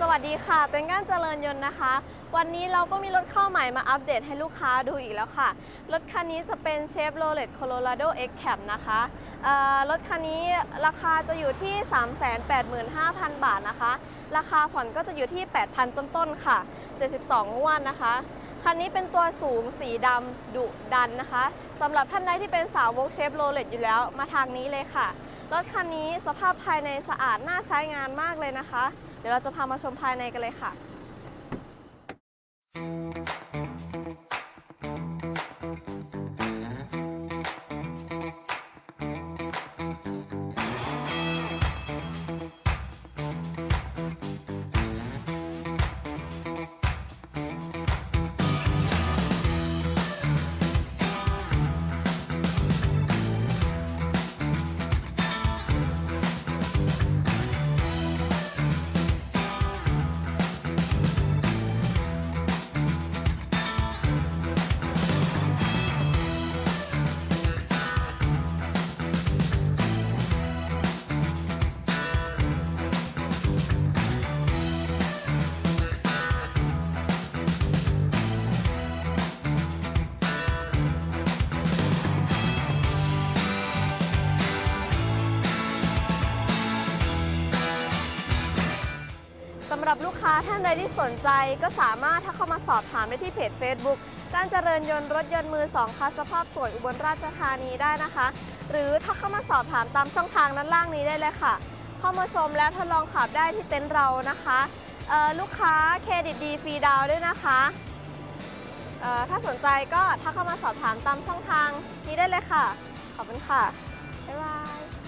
สวัสดีค่ะ เต็นก้านเจริญยนต์นะคะ วันนี้เราก็มีรถเข้าใหม่มาอัปเดตให้ลูกค้าดูอีกแล้วค่ะ รถคันนี้จะเป็น Chevrolet Colorado X Cab นะคะรถคันนี้ราคาจะอยู่ที่ 385,000 บาทนะคะ ราคาผ่อนก็จะอยู่ที่ 8,000 ต้นๆค่ะ 72 งวดนะคะ คันนี้เป็นตัวสูงสีดำดุดันนะคะสำหรับท่านใดที่เป็นสาวกเชฟโรเลตอยู่แล้วมาทางนี้เลยค่ะ รถคันนี้สภาพภายในสะอาดน่าใช้งานมากเลยนะคะ เดี๋ยวเราจะพามาชมภายในกันเลยค่ะำหรับลูกค้าท่านใดที่สนใจก็สามารถถ้าเข้ามาสอบถามได้ที่เพจ Facebook การเจริญยนต์รถยนต์มือสองคัสภาพสวยอุบลราชธานีได้นะคะ หรือถ้าเข้ามาสอบถามตามช่องทางด้านล่างนี้ได้เลยค่ะ เข้ามาชมและทดลองขับได้ที่เต็นท์เรานะคะลูกค้าเครดิตดีฟรีดาวด้วยนะคะถ้าสนใจก็ถ้าเข้ามาสอบถามตามช่องทางนี้ได้เลยค่ะ ขอบคุณค่ะ บ๊ายบาย